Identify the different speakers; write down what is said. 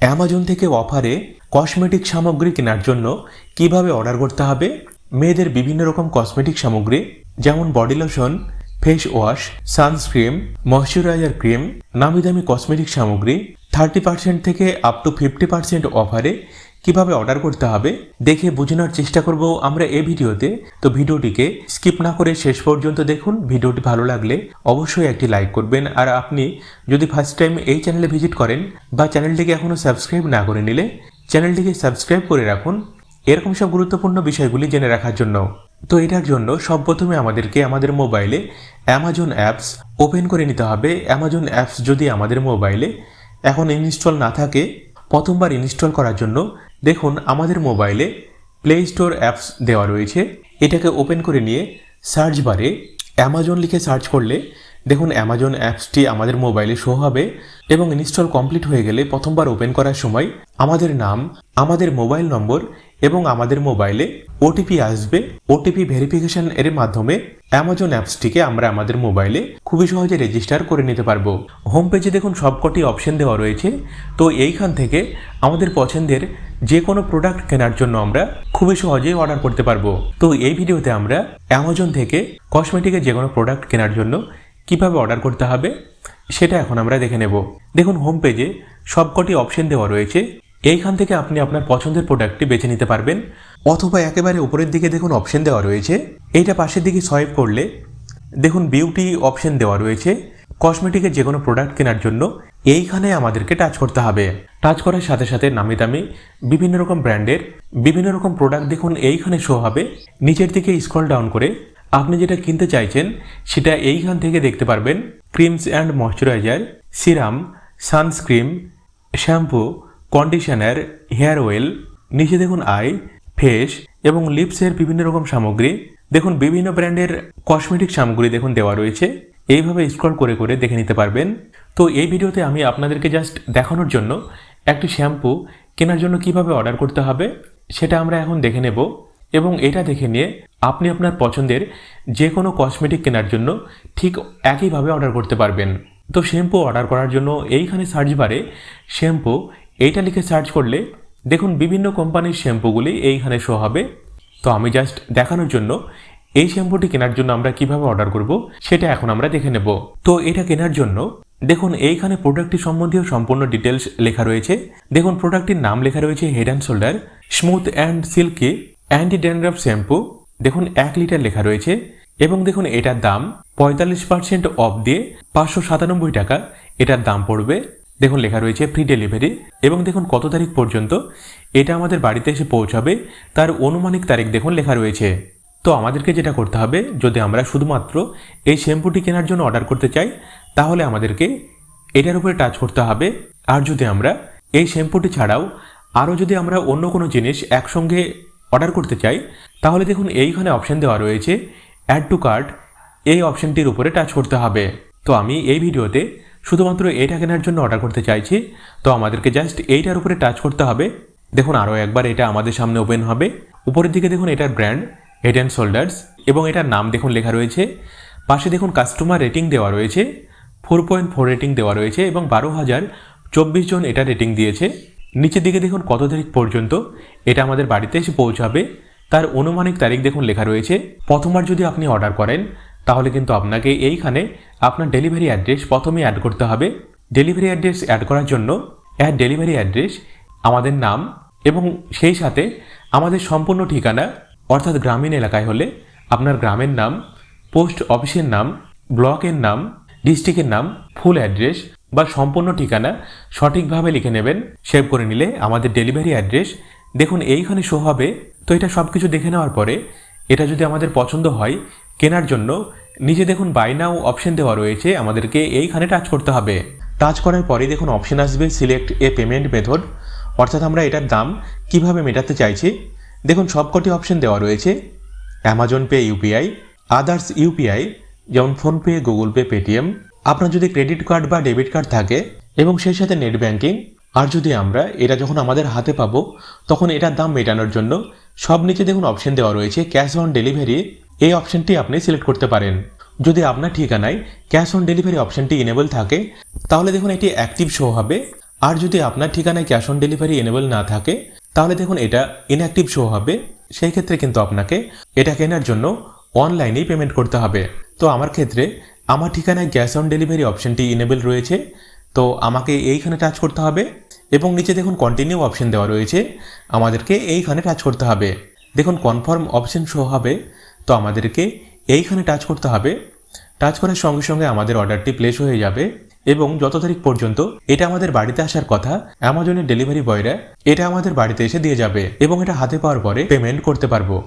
Speaker 1: Amazon থেকে অফারে cosmetic সামগ্রী কেনার জন্য কীভাবে অর্ডার করতে হবে? মেয়েদের বিভিন্ন রকম কসমেটিক সামগ্রী, যেমন body lotion face wash sunscreen moisturiser cream নামি দামি কসমেটিক সামগ্রী থার্টি পার্সেন্ট থেকে আপ টু ফিফটি পার্সেন্ট অফারে কীভাবে অর্ডার করতে হবে, দেখে বোঝানোর চেষ্টা করব আমরা এই ভিডিওতে। তো ভিডিওটিকে স্কিপ না করে শেষ পর্যন্ত দেখুন, ভিডিওটি ভালো লাগলে অবশ্যই একটি লাইক করবেন। আর আপনি যদি ফার্স্ট টাইম এই চ্যানেলে ভিজিট করেন বা চ্যানেলটিকে এখনও সাবস্ক্রাইব না করে নিলে চ্যানেলটিকে সাবস্ক্রাইব করে রাখুন। এরকম সব গুরুত্বপূর্ণ বিষয়গুলি জেনে রাখার জন্য। তো এটার জন্য সব প্রথমে আমাদেরকে আমাদের মোবাইলে অ্যামাজন অ্যাপস ওপেন করে নিতে হবে। অ্যামাজন অ্যাপস যদি আমাদের মোবাইলে এখন ইনস্টল না থাকে, প্রথমবার ইনস্টল করার জন্য দেখুন, আমাদের মোবাইলে প্লে স্টোর অ্যাপস দেওয়া রয়েছে। এটাকে ওপেন করে নিয়ে সার্চ বারে অ্যামাজন লিখে সার্চ করলে দেখুন অ্যামাজন অ্যাপসটি আমাদের মোবাইলে শো হবে এবং ইনস্টল কমপ্লিট হয়ে গেলে প্রথমবার ওপেন করার সময় আমাদের নাম, আমাদের মোবাইল নম্বর এবং আমাদের মোবাইলে ওটিপি আসবে। ওটিপি ভেরিফিকেশন এর মাধ্যমে অ্যামাজন অ্যাপসটিকে আমরা আমাদের মোবাইলে খুবই সহজে রেজিস্টার করে নিতে পারব। হোম পেজে দেখুন, সবকটি অপশন দেওয়া রয়েছে। তো এইখান থেকে আমাদের পছন্দের যে কোনো প্রোডাক্ট কেনার জন্য আমরা খুবই সহজেই অর্ডার করতে পারব। তো এই ভিডিওতে আমরা অ্যামাজন থেকে কসমেটিকের যে কোনো প্রোডাক্ট কেনার জন্য কীভাবে অর্ডার করতে হবে, সেটা এখন আমরা দেখে নেব। দেখুন হোম পেজে সবকটি অপশন দেওয়া রয়েছে। এইখান থেকে আপনি আপনার পছন্দের প্রোডাক্টটি বেছে নিতে পারবেন। অথবা একেবারে উপরের দিকে দেখুন অপশন দেওয়া রয়েছে। এইটা পাশের দিকে সোয়াইপ করলে দেখুন বিউটি অপশন দেওয়া রয়েছে। কসমেটিকের যে কোনো প্রোডাক্ট কেনার জন্য এইখানে আমাদেরকে টাচ করতে হবে। টাচ করার সাথে সাথে নামি দামি বিভিন্ন রকম ব্র্যান্ডের বিভিন্ন রকম প্রোডাক্ট দেখুন, এইখানে শো হবে। নিচের দিকে স্ক্রল ডাউন করে আপনি যেটা কিনতে চাইছেন, সেটা এইখান থেকে দেখতে পারবেন। Creams and moisturiser, serum, sunscreen, shampoo, conditioner, hair oil, নিচে দেখুন আই, ফেস এবং লিপসের বিভিন্ন রকম সামগ্রী। দেখুন বিভিন্ন ব্র্যান্ডের কসমেটিক সামগ্রী দেখুন দেওয়া রয়েছে। এইভাবে স্ক্রল করে করে দেখে নিতে পারবেন। তো এই ভিডিওতে আমি আপনাদেরকে জাস্ট দেখানোর জন্য একটি শ্যাম্পু কেনার জন্য কীভাবে অর্ডার করতে হবে, সেটা আমরা এখন দেখে নেব। এবং এটা দেখে নিয়ে আপনি আপনার পছন্দের যে কোনো কসমেটিক কেনার জন্য ঠিক একইভাবে অর্ডার করতে পারবেন। তো শ্যাম্পু অর্ডার করার জন্য এইখানে সার্চ বারে শ্যাম্পু এইটা লিখে সার্চ করলে দেখুন বিভিন্ন কোম্পানির শ্যাম্পুগুলি এইখানে শো হবে। তো আমি জাস্ট দেখানোর জন্য এই শ্যাম্পুটি কেনার জন্য আমরা কীভাবে অর্ডার করব সেটা এখন আমরা দেখে নেব। তো এটা কেনার জন্য দেখুন এইখানে প্রোডাক্টটি সম্বন্ধীয় সম্পূর্ণ ডিটেলস লেখা রয়েছে। দেখুন প্রোডাক্টটির নাম লেখা রয়েছে head and shoulder smooth and silky anti dandruff shampoo, দেখুন এক লিটার লেখা রয়েছে, এবং দেখুন এটার দাম পঁয়তাল্লিশ পার্সেন্ট অফ দিয়ে পাঁচশো সাতানব্বই টাকা। এটার দাম পড়বে, দেখুন লেখা রয়েছে ফ্রি ডেলিভারি এবং দেখুন কত তারিখ পর্যন্ত এটা আমাদের বাড়িতে এসে পৌঁছাবে, তার অনুমানিক তারিখ দেখুন লেখা রয়েছে। তো আমাদেরকে যেটা করতে হবে, যদি আমরা শুধুমাত্র এই শ্যাম্পুটি কেনার জন্য অর্ডার করতে চাই, তাহলে আমাদেরকে এটার উপরে টাচ করতে হবে। আর যদি আমরা এই শ্যাম্পুটি ছাড়াও আরও যদি আমরা অন্য কোনো জিনিস একসঙ্গে অর্ডার করতে চাই, তাহলে দেখুন এইখানে অপশন দেওয়া রয়েছে অ্যাড টু কার্ট এই অপশনটির উপরে টাচ করতে হবে। তো আমি এই ভিডিওতে শুধুমাত্র এইটা কেনার জন্য অর্ডার করতে চাইছি, তো আমাদেরকে জাস্ট এইটার উপরে টাচ করতে হবে। দেখুন আরও একবার এটা আমাদের সামনে ওপেন হবে। উপরের দিকে দেখুন এটার ব্র্যান্ড হেড অ্যান্ড শোল্ডার্স এবং এটার নাম দেখুন লেখা রয়েছে। পাশে দেখুন কাস্টমার রেটিং দেওয়া রয়েছে ফোর পয়েন্ট ফোর রেটিং দেওয়া রয়েছে, এবং বারো হাজার চব্বিশ জন এটা রেটিং দিয়েছে। নিচের দিকে দেখুন কত তারিখ পর্যন্ত এটা আমাদের বাড়িতে এসে পৌঁছাবে। তার অনুমানিক তারিখ দেখুন লেখা রয়েছে। প্রথমবার যদি আপনি অর্ডার করেন, তাহলে কিন্তু আপনাকে এইখানে আপনার ডেলিভারি অ্যাড্রেস প্রথমেই অ্যাড করতে হবে। ডেলিভারি অ্যাড্রেস অ্যাড করার জন্য অ্যাড ডেলিভারি অ্যাড্রেস আমাদের নাম এবং সেই সাথে আমাদের সম্পূর্ণ ঠিকানা, অর্থাৎ গ্রামীণ এলাকায় হলে আপনার গ্রামের নাম, পোস্ট অফিসের নাম, ব্লকের নাম ডিস্ট্রিক্টের নাম ফুল অ্যাড্রেস বা সম্পূর্ণ ঠিকানা সঠিকভাবে লিখে নেবেন, সেভ করে নিলে আমাদের ডেলিভারি অ্যাড্রেস। দেখুন, এইখানে শো হবে। তো এটা সব কিছু দেখে নেওয়ার পরে এটা যদি আমাদের পছন্দ হয় কেনার জন্য নিজে দেখুন বাই নাও অপশন দেওয়া রয়েছে, আমাদেরকে এইখানে টাচ করতে হবে। টাচ করার পরে দেখুন অপশন আসবে সিলেক্ট এ পেমেন্ট মেথড অর্থাৎ আমরা এটার দাম কীভাবে মেটাতে চাইছি? দেখুন, সবকটি অপশন দেওয়া রয়েছে। Amazon pay UPI others UPI যেমন ফোনপে গুগল পে পেটিএম আপনার যদি ক্রেডিট কার্ড বা ডেবিট কার্ড থাকে এবং সেই সাথে নেট ব্যাংকিং, আর যদি আমরা এটা যখন আমাদের হাতে পাবো, তখন এটার দাম মেটানোর জন্য সব নিচে দেখুন অপশন দেওয়া রয়েছে ক্যাশ অন ডেলিভারি এই অপশনটি আপনি সিলেক্ট করতে পারেন। যদি আপনার ঠিকানায় ক্যাশ অন ডেলিভারি অপশনটি ইনেবল থাকে, তাহলে দেখুন এটি অ্যাক্টিভ শো হবে। আর যদি আপনার ঠিকানায় ক্যাশ অন ডেলিভারি এনেবল না থাকে, তাহলে দেখুন এটা ইনঅ্যাক্টিভ শো হবে। সেই ক্ষেত্রে কিন্তু আপনাকে এটা কেনার জন্য অনলাইনেই পেমেন্ট করতে হবে। তো আমার ক্ষেত্রে আমার ঠিকানায় গ্যাস অন ডেলিভারি অপশনটি ইনেবল রয়েছে। তো আমাকে এইখানে টাচ করতে হবে এবং নিচে দেখুন কন্টিনিউ অপশন দেওয়া রয়েছে। আমাদেরকে এইখানে টাচ করতে হবে। দেখুন কনফার্ম অপশন শো হবে। তো আমাদেরকে এইখানে টাচ করতে হবে। টাচ করার সঙ্গে সঙ্গে আমাদের অর্ডারটি প্লেস হয়ে যাবে এবং যত তারিখ পর্যন্ত এটা আমাদের বাড়িতে আসার কথা অ্যামাজনের ডেলিভারি বয়রা এটা আমাদের বাড়িতে এসে দিয়ে যাবে এবং এটা হাতে পাওয়ার পরে পেমেন্ট করতে পারব।